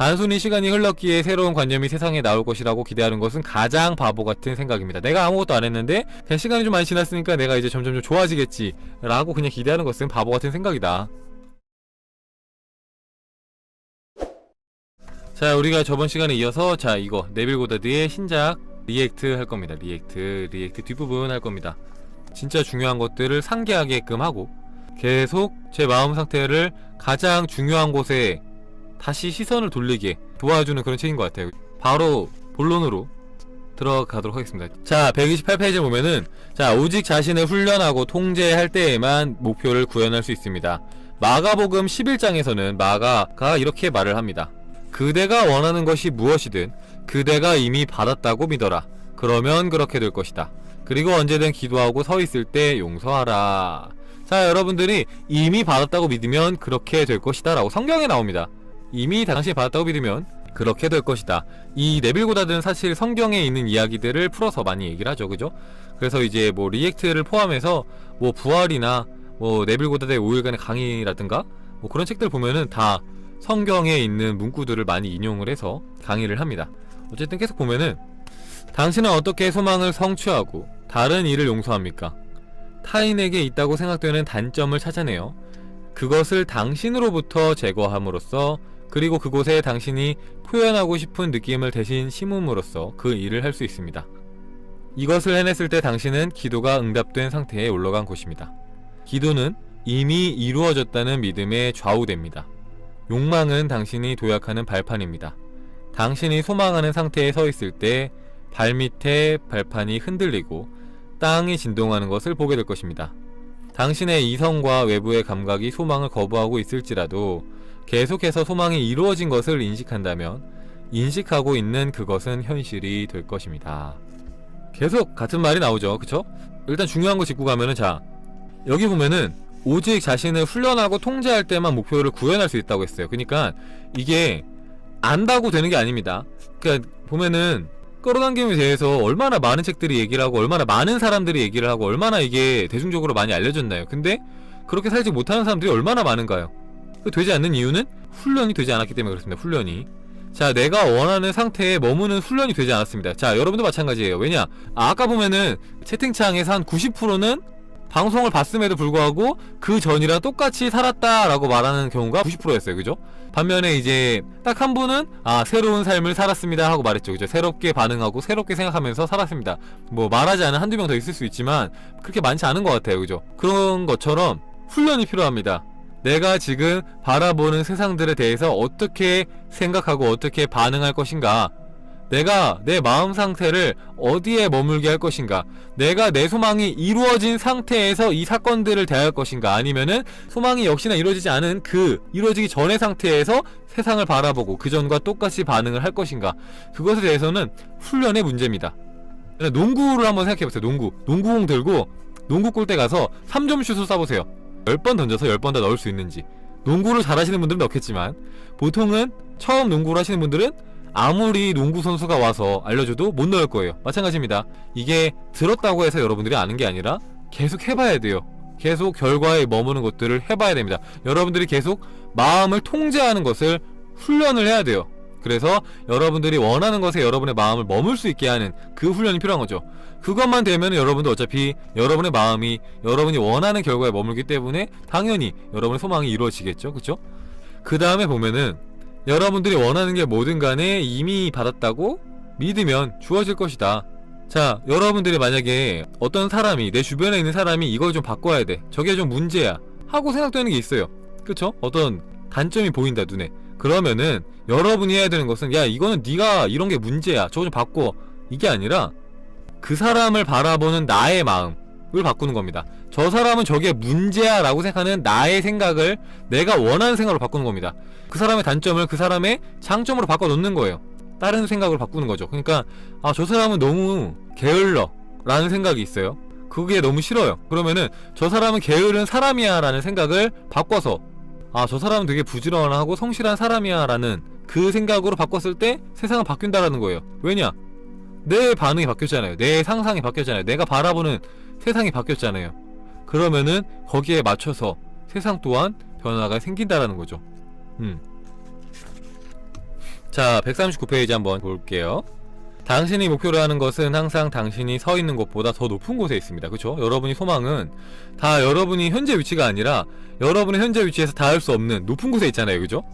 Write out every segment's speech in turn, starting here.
단순히 시간이 흘렀기에 새로운 관념이 세상에 나올 것이라고 기대하는 것은 가장 바보 같은 생각입니다. 내가 아무것도 안 했는데 그냥 시간이 좀 많이 지났으니까 내가 이제 점점 좀 좋아지겠지 라고 그냥 기대하는 것은 바보 같은 생각이다. 자 우리가 저번 시간에 이어서 자 이거 네빌 고다드의 신작 리액트 할 겁니다. 리액트 리액트 뒷부분 할 겁니다. 진짜 중요한 것들을 상기하게끔 하고 계속 제 마음 상태를 가장 중요한 곳에 다시 시선을 돌리게 도와주는 그런 책인 것 같아요. 바로 본론으로 들어가도록 하겠습니다. 자, 128페이지 보면은 자, 오직 자신을 훈련하고 통제할 때에만 목표를 구현할 수 있습니다. 마가복음 11장에서는 마가가 이렇게 말을 합니다. 그대가 원하는 것이 무엇이든 그대가 이미 받았다고 믿어라. 그러면 그렇게 될 것이다. 그리고 언제든 기도하고 서 있을 때 용서하라. 자, 여러분들이 이미 받았다고 믿으면 그렇게 될 것이다. 라고 성경에 나옵니다. 이미 당신이 받았다고 믿으면 그렇게 될 것이다. 이 네빌 고다드는 사실 성경에 있는 이야기들을 풀어서 많이 얘기를 하죠. 그죠? 그래서 이제 뭐 리액트를 포함해서 뭐 부활이나 뭐 네빌 고다드의 5일간의 강의라든가 뭐 그런 책들 보면은 다 성경에 있는 문구들을 많이 인용을 해서 강의를 합니다. 어쨌든 계속 보면은 당신은 어떻게 소망을 성취하고 다른 일을 용서합니까? 타인에게 있다고 생각되는 단점을 찾아내요. 그것을 당신으로부터 제거함으로써 그리고 그곳에 당신이 표현하고 싶은 느낌을 대신 심음으로써 그 일을 할 수 있습니다. 이것을 해냈을 때 당신은 기도가 응답된 상태에 올라간 곳입니다. 기도는 이미 이루어졌다는 믿음에 좌우됩니다. 욕망은 당신이 도약하는 발판입니다. 당신이 소망하는 상태에 서 있을 때 발밑에 발판이 흔들리고 땅이 진동하는 것을 보게 될 것입니다. 당신의 이성과 외부의 감각이 소망을 거부하고 있을지라도 계속해서 소망이 이루어진 것을 인식한다면 인식하고 있는 그것은 현실이 될 것입니다. 계속 같은 말이 나오죠. 그쵸? 일단 중요한 거 짚고 가면은 자 여기 보면은 오직 자신을 훈련하고 통제할 때만 목표를 구현할 수 있다고 했어요. 그러니까 이게 안다고 되는 게 아닙니다. 그러니까 보면은 끌어당김에 대해서 얼마나 많은 책들이 얘기를 하고 얼마나 많은 사람들이 얘기를 하고 얼마나 이게 대중적으로 많이 알려졌나요? 근데 그렇게 살지 못하는 사람들이 얼마나 많은가요? 그 되지 않는 이유는 훈련이 되지 않았기 때문에 그렇습니다. 훈련이. 자, 내가 원하는 상태에 머무는 훈련이 되지 않았습니다. 자, 여러분도 마찬가지예요. 왜냐? 아, 아까 보면은 채팅창에서 한 90%는 방송을 봤음에도 불구하고 그 전이랑 똑같이 살았다라고 말하는 경우가 90%였어요. 그죠? 반면에 이제 딱 한 분은 아, 새로운 삶을 살았습니다 하고 말했죠. 그죠? 새롭게 반응하고 새롭게 생각하면서 살았습니다. 뭐 말하지 않은 한두 명 더 있을 수 있지만 그렇게 많지 않은 것 같아요. 그죠? 그런 것처럼 훈련이 필요합니다. 내가 지금 바라보는 세상들에 대해서 어떻게 생각하고 어떻게 반응할 것인가? 내가 내 마음 상태를 어디에 머물게 할 것인가? 내가 내 소망이 이루어진 상태에서 이 사건들을 대할 것인가? 아니면은 소망이 역시나 이루어지지 않은 그 이루어지기 전의 상태에서 세상을 바라보고 그 전과 똑같이 반응을 할 것인가? 그것에 대해서는 훈련의 문제입니다. 농구를 한번 생각해 보세요 농구. 농구공 들고 농구 골대 가서 3점 슛을 쏴보세요 10번 던져서 10번 다 넣을 수 있는지 농구를 잘하시는 분들은 넣겠지만 보통은 처음 농구를 하시는 분들은 아무리 농구 선수가 와서 알려줘도 못 넣을 거예요. 마찬가지입니다. 이게 들었다고 해서 여러분들이 아는 게 아니라 계속 해봐야 돼요. 계속 결과에 머무는 것들을 해봐야 됩니다. 여러분들이 계속 마음을 통제하는 것을 훈련을 해야 돼요. 그래서 여러분들이 원하는 것에 여러분의 마음을 머물 수 있게 하는 그 훈련이 필요한 거죠. 그것만 되면 여러분도 어차피 여러분의 마음이 여러분이 원하는 결과에 머물기 때문에 당연히 여러분의 소망이 이루어지겠죠. 그쵸? 그 다음에 보면은 여러분들이 원하는 게 뭐든 간에 이미 받았다고 믿으면 주어질 것이다. 자, 여러분들이 만약에 어떤 사람이 내 주변에 있는 사람이 이걸 좀 바꿔야 돼. 저게 좀 문제야. 하고 생각되는 게 있어요. 그쵸? 어떤 단점이 보인다 눈에. 그러면은 여러분이 해야 되는 것은 야 이거는 네가 이런 게 문제야. 저거 좀 바꿔. 이게 아니라 그 사람을 바라보는 나의 마음을 바꾸는 겁니다. 저 사람은 저게 문제야 라고 생각하는 나의 생각을 내가 원하는 생각으로 바꾸는 겁니다. 그 사람의 단점을 그 사람의 장점으로 바꿔 놓는 거예요. 다른 생각으로 바꾸는 거죠. 그러니까 아 저 사람은 너무 게을러 라는 생각이 있어요. 그게 너무 싫어요. 그러면은 저 사람은 게으른 사람이야 라는 생각을 바꿔서 아 저 사람은 되게 부지런하고 성실한 사람이야 라는 그 생각으로 바꿨을 때 세상은 바뀐다라는 거예요. 왜냐? 내 반응이 바뀌었잖아요. 내 상상이 바뀌었잖아요. 내가 바라보는 세상이 바뀌었잖아요. 그러면은 거기에 맞춰서 세상 또한 변화가 생긴다라는 거죠. 음. 자, 139페이지 한번 볼게요. 당신이 목표로 하는 것은 항상 당신이 서 있는 곳보다 더 높은 곳에 있습니다. 그렇죠? 여러분이 소망은 다 여러분이 현재 위치가 아니라 여러분의 현재 위치에서 닿을 수 없는 높은 곳에 있잖아요. 그죠?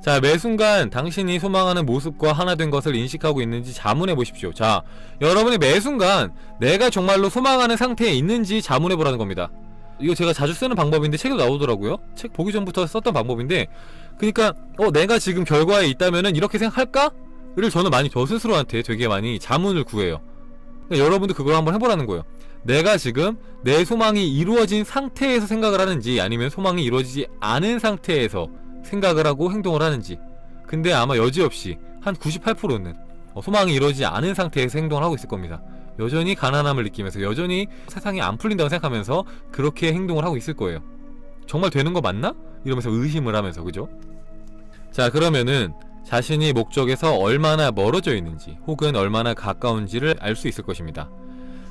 자, 매 순간 당신이 소망하는 모습과 하나 된 것을 인식하고 있는지 자문해 보십시오. 자, 여러분이 매 순간 내가 정말로 소망하는 상태에 있는지 자문해 보라는 겁니다. 이거 제가 자주 쓰는 방법인데 책에도 나오더라고요. 책 보기 전부터 썼던 방법인데, 그러니까 어 내가 지금 결과에 있다면은 이렇게 생각할까? 를 저는 많이 저 스스로한테 되게 많이 자문을 구해요. 그러니까 여러분도 그걸 한번 해보라는 거예요. 내가 지금 내 소망이 이루어진 상태에서 생각을 하는지 아니면 소망이 이루어지지 않은 상태에서 생각을 하고 행동을 하는지. 근데 아마 여지없이 한 98%는 어, 소망이 이루어지지 않은 상태에서 행동을 하고 있을 겁니다. 여전히 가난함을 느끼면서 여전히 세상이 안 풀린다고 생각하면서 그렇게 행동을 하고 있을 거예요. 정말 되는 거 맞나? 이러면서 의심을 하면서 그죠? 자 그러면은 자신이 목적에서 얼마나 멀어져 있는지 혹은 얼마나 가까운지를 알 수 있을 것입니다.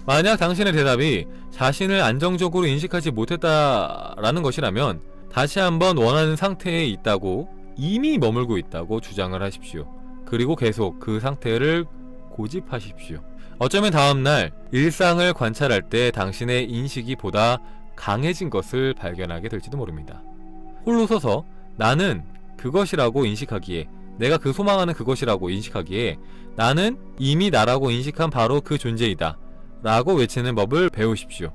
만약 당신의 대답이 자신을 안정적으로 인식하지 못했다라는 것이라면 다시 한번 원하는 상태에 있다고 이미 머물고 있다고 주장을 하십시오. 그리고 계속 그 상태를 고집하십시오. 어쩌면 다음날 일상을 관찰할 때 당신의 인식이 보다 강해진 것을 발견하게 될지도 모릅니다. 홀로 서서 나는 그것이라고 인식하기에 내가 그 소망하는 그것이라고 인식하기에 나는 이미 나라고 인식한 바로 그 존재이다 라고 외치는 법을 배우십시오.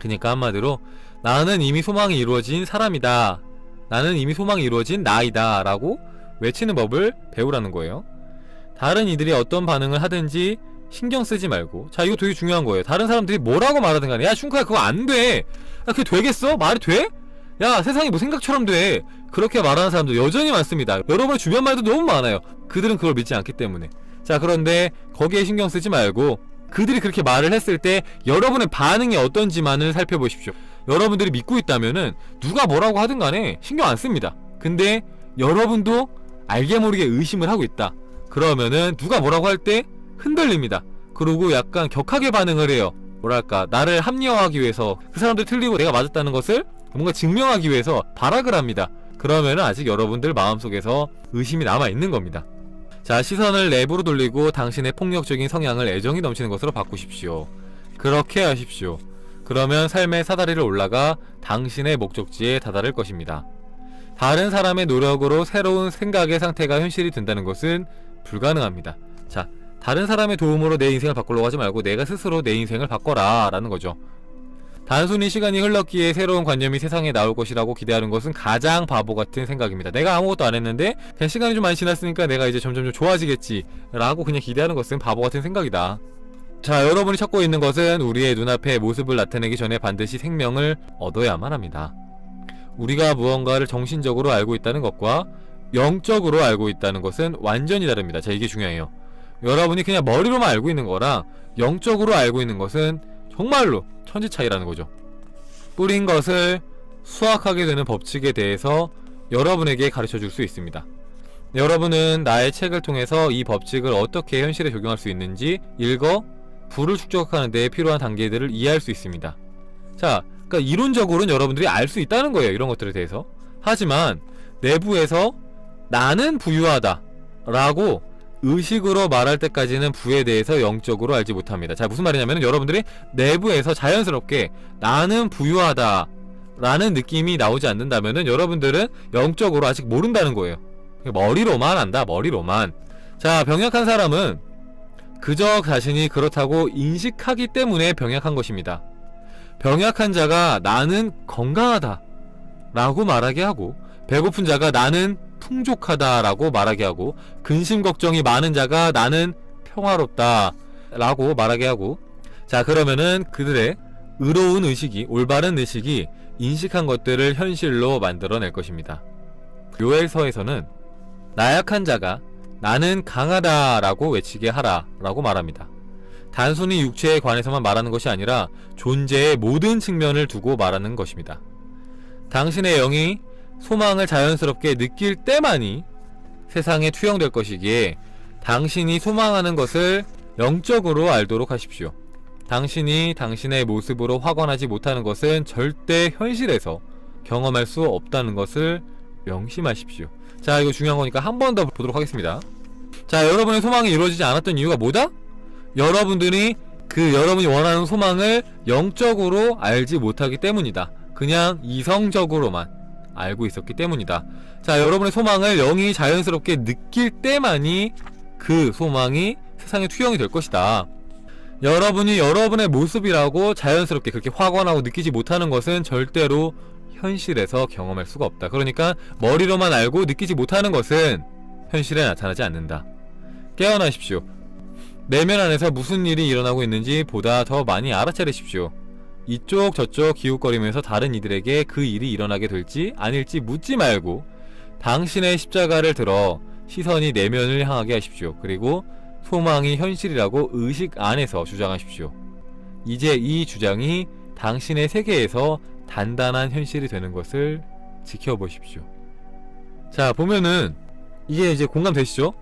그러니까 한마디로 나는 이미 소망이 이루어진 사람이다. 나는 이미 소망이 이루어진 나이다 라고 외치는 법을 배우라는 거예요. 다른 이들이 어떤 반응을 하든지 신경 쓰지 말고 자 이거 되게 중요한 거예요. 다른 사람들이 뭐라고 말하든 간에 야 슌카야 그거 안 돼. 야 그게 되겠어? 말이 돼? 야 세상이 뭐 생각처럼 돼. 그렇게 말하는 사람도 여전히 많습니다. 여러분의 주변 말도 너무 많아요. 그들은 그걸 믿지 않기 때문에. 자 그런데 거기에 신경 쓰지 말고 그들이 그렇게 말을 했을 때 여러분의 반응이 어떤지만을 살펴보십시오. 여러분들이 믿고 있다면은 누가 뭐라고 하든 간에 신경 안 씁니다. 근데 여러분도 알게 모르게 의심을 하고 있다. 그러면은 누가 뭐라고 할 때 흔들립니다. 그리고 약간 격하게 반응을 해요. 뭐랄까 나를 합리화하기 위해서 그 사람들 틀리고 내가 맞았다는 것을 뭔가 증명하기 위해서 발악을 합니다. 그러면은 아직 여러분들 마음속에서 의심이 남아 있는 겁니다. 자, 시선을 내부로 돌리고 당신의 폭력적인 성향을 애정이 넘치는 것으로 바꾸십시오. 그렇게 하십시오. 그러면 삶의 사다리를 올라가 당신의 목적지에 다다를 것입니다. 다른 사람의 노력으로 새로운 생각의 상태가 현실이 된다는 것은 불가능합니다. 자, 다른 사람의 도움으로 내 인생을 바꾸려고 하지 말고 내가 스스로 내 인생을 바꿔라 라는 거죠. 단순히 시간이 흘렀기에 새로운 관념이 세상에 나올 것이라고 기대하는 것은 가장 바보 같은 생각입니다. 내가 아무것도 안 했는데 그냥 시간이 좀 많이 지났으니까 내가 이제 점점 좀 좋아지겠지 라고 그냥 기대하는 것은 바보 같은 생각이다. 자, 여러분이 찾고 있는 것은 우리의 눈앞에 모습을 나타내기 전에 반드시 생명을 얻어야만 합니다. 우리가 무언가를 정신적으로 알고 있다는 것과 영적으로 알고 있다는 것은 완전히 다릅니다. 자, 이게 중요해요. 여러분이 그냥 머리로만 알고 있는 거랑 영적으로 알고 있는 것은 정말로 천지 차이라는 거죠. 뿌린 것을 수확하게 되는 법칙에 대해서 여러분에게 가르쳐 줄 수 있습니다. 여러분은 나의 책을 통해서 이 법칙을 어떻게 현실에 적용할 수 있는지 읽어 부를 축적하는 데 필요한 단계들을 이해할 수 있습니다. 자, 그러니까 이론적으로는 여러분들이 알 수 있다는 거예요. 이런 것들에 대해서. 하지만 내부에서 나는 부유하다 라고 의식으로 말할 때까지는 부에 대해서 영적으로 알지 못합니다. 자, 무슨 말이냐면 여러분들이 내부에서 자연스럽게 나는 부유하다 라는 느낌이 나오지 않는다면은 여러분들은 영적으로 아직 모른다는 거예요. 머리로만 안다, 머리로만. 자, 병약한 사람은 그저 자신이 그렇다고 인식하기 때문에 병약한 것입니다. 병약한 자가 나는 건강하다 라고 말하게 하고 배고픈 자가 나는 풍족하다라고 말하게 하고 근심 걱정이 많은 자가 나는 평화롭다라고 말하게 하고 자 그러면은 그들의 의로운 의식이 올바른 의식이 인식한 것들을 현실로 만들어낼 것입니다. 요엘서에서는 나약한 자가 나는 강하다라고 외치게 하라라고 말합니다. 단순히 육체에 관해서만 말하는 것이 아니라 존재의 모든 측면을 두고 말하는 것입니다. 당신의 영이 소망을 자연스럽게 느낄 때만이 세상에 투영될 것이기에 당신이 소망하는 것을 영적으로 알도록 하십시오. 당신이 당신의 모습으로 확언하지 못하는 것은 절대 현실에서 경험할 수 없다는 것을 명심하십시오. 자, 이거 중요한 거니까 한 번 더 보도록 하겠습니다. 자, 여러분의 소망이 이루어지지 않았던 이유가 뭐다? 여러분들이 그 여러분이 원하는 소망을 영적으로 알지 못하기 때문이다. 그냥 이성적으로만 알고 있었기 때문이다. 자, 여러분의 소망을 영이 자연스럽게 느낄 때만이 그 소망이 세상에 투영이 될 것이다. 여러분이 여러분의 모습이라고 자연스럽게 그렇게 확언하고 느끼지 못하는 것은 절대로 현실에서 경험할 수가 없다. 그러니까 머리로만 알고 느끼지 못하는 것은 현실에 나타나지 않는다. 깨어나십시오. 내면 안에서 무슨 일이 일어나고 있는지 보다 더 많이 알아차리십시오. 이쪽 저쪽 기웃거리면서 다른 이들에게 그 일이 일어나게 될지 아닐지 묻지 말고 당신의 십자가를 들어 시선이 내면을 향하게 하십시오. 그리고 소망이 현실이라고 의식 안에서 주장하십시오. 이제 이 주장이 당신의 세계에서 단단한 현실이 되는 것을 지켜보십시오. 자, 보면은 이게 이제 공감되시죠?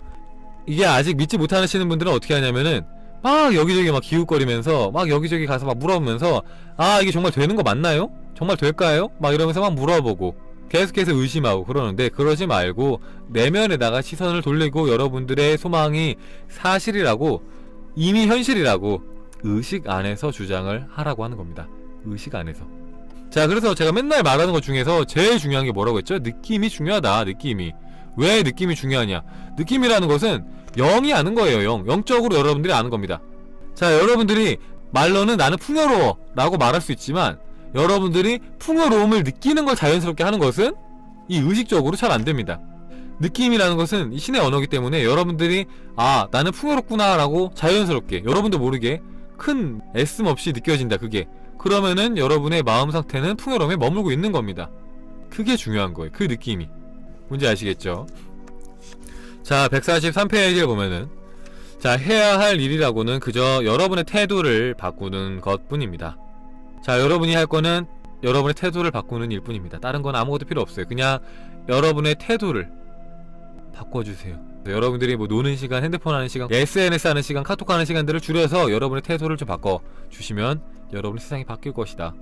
이게 아직 믿지 못하시는 분들은 어떻게 하냐면은 막 여기저기 막 기웃거리면서 막 여기저기 가서 막 물어보면서 아 이게 정말 되는 거 맞나요? 정말 될까요? 막 이러면서 막 물어보고 계속해서 의심하고 그러는데 그러지 말고 내면에다가 시선을 돌리고 여러분들의 소망이 사실이라고 이미 현실이라고 의식 안에서 주장을 하라고 하는 겁니다. 의식 안에서. 자 그래서 제가 맨날 말하는 것 중에서 제일 중요한 게 뭐라고 했죠? 느낌이 중요하다. 느낌이. 왜 느낌이 중요하냐? 느낌이라는 것은 영이 아는 거예요. 영. 영적으로 여러분들이 아는 겁니다. 자 여러분들이 말로는 나는 풍요로워 라고 말할 수 있지만 여러분들이 풍요로움을 느끼는 걸 자연스럽게 하는 것은 이 의식적으로 잘 안 됩니다. 느낌이라는 것은 이 신의 언어기 때문에 여러분들이 아 나는 풍요롭구나 라고 자연스럽게 여러분도 모르게 큰 애씀 없이 느껴진다 그게 그러면은 여러분의 마음 상태는 풍요로움에 머물고 있는 겁니다 그게 중요한 거예요 그 느낌이 뭔지 아시겠죠 자 143페이지를 보면은 자 해야 할 일이라고는 그저 여러분의 태도를 바꾸는 것 뿐입니다. 자 여러분이 할 거는 여러분의 태도를 바꾸는 일 뿐입니다. 다른 건 아무것도 필요 없어요. 그냥 여러분의 태도를 바꿔주세요. 여러분들이 뭐 노는 시간, 핸드폰 하는 시간, SNS 하는 시간, 카톡 하는 시간들을 줄여서 여러분의 태도를 좀 바꿔 주시면 여러분의 세상이 바뀔 것이다.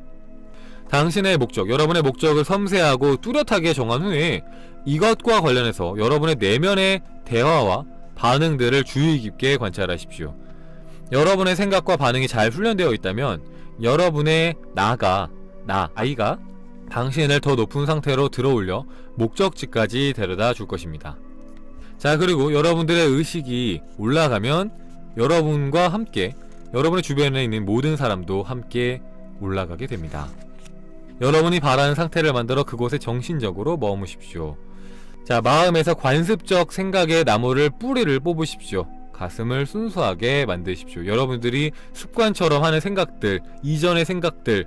당신의 목적, 여러분의 목적을 섬세하고 뚜렷하게 정한 후에 이것과 관련해서 여러분의 내면의 대화와 반응들을 주의 깊게 관찰하십시오. 여러분의 생각과 반응이 잘 훈련되어 있다면 여러분의 나가, 나, 아이가 당신을 더 높은 상태로 들어올려 목적지까지 데려다 줄 것입니다. 자, 그리고 여러분들의 의식이 올라가면 여러분과 함께 여러분의 주변에 있는 모든 사람도 함께 올라가게 됩니다. 여러분이 바라는 상태를 만들어 그곳에 정신적으로 머무십시오. 자, 마음에서 관습적 생각의 나무를 뿌리를 뽑으십시오. 가슴을 순수하게 만드십시오. 여러분들이 습관처럼 하는 생각들, 이전의 생각들,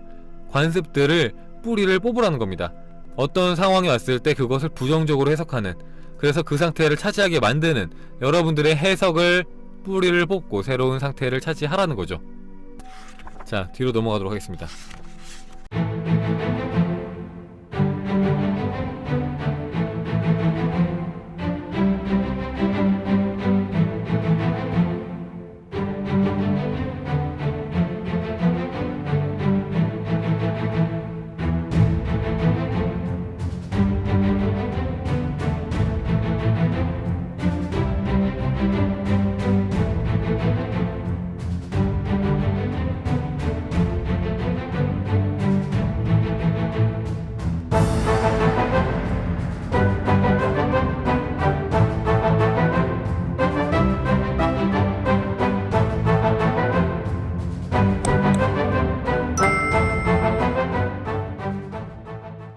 관습들을 뿌리를 뽑으라는 겁니다. 어떤 상황이 왔을 때 그것을 부정적으로 해석하는, 그래서 그 상태를 차지하게 만드는 여러분들의 해석을 뿌리를 뽑고 새로운 상태를 차지하라는 거죠. 자, 뒤로 넘어가도록 하겠습니다.